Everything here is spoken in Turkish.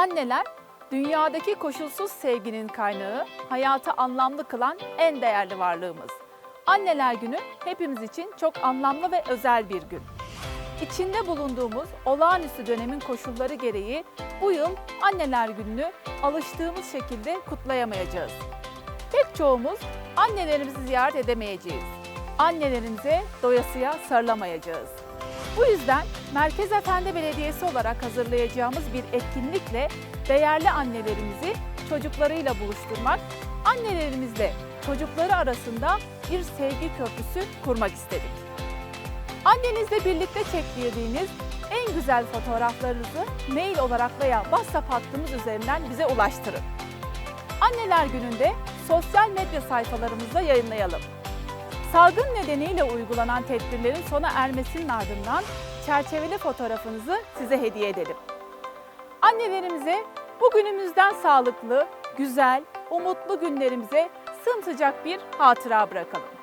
Anneler, dünyadaki koşulsuz sevginin kaynağı, hayatı anlamlı kılan en değerli varlığımız. Anneler Günü hepimiz için çok anlamlı ve özel bir gün. İçinde bulunduğumuz olağanüstü dönemin koşulları gereği bu yıl Anneler Günü'nü alıştığımız şekilde kutlayamayacağız. Pek çoğumuz annelerimizi ziyaret edemeyeceğiz. Annelerimize doyasıya sarılamayacağız. Bu yüzden Merkez Efendi Belediyesi olarak hazırlayacağımız bir etkinlikle değerli annelerimizi çocuklarıyla buluşturmak, annelerimizle çocukları arasında bir sevgi köprüsü kurmak istedik. Annenizle birlikte çektirdiğiniz en güzel fotoğraflarınızı mail olarak veya WhatsApp hattımız üzerinden bize ulaştırın. Anneler Günü'nde sosyal medya sayfalarımızda yayınlayalım. Salgın nedeniyle uygulanan tedbirlerin sona ermesinin ardından çerçeveli fotoğrafınızı size hediye edelim. Annelerimize bugünümüzden sağlıklı, güzel, umutlu günlerimize sımsıcak bir hatıra bırakalım.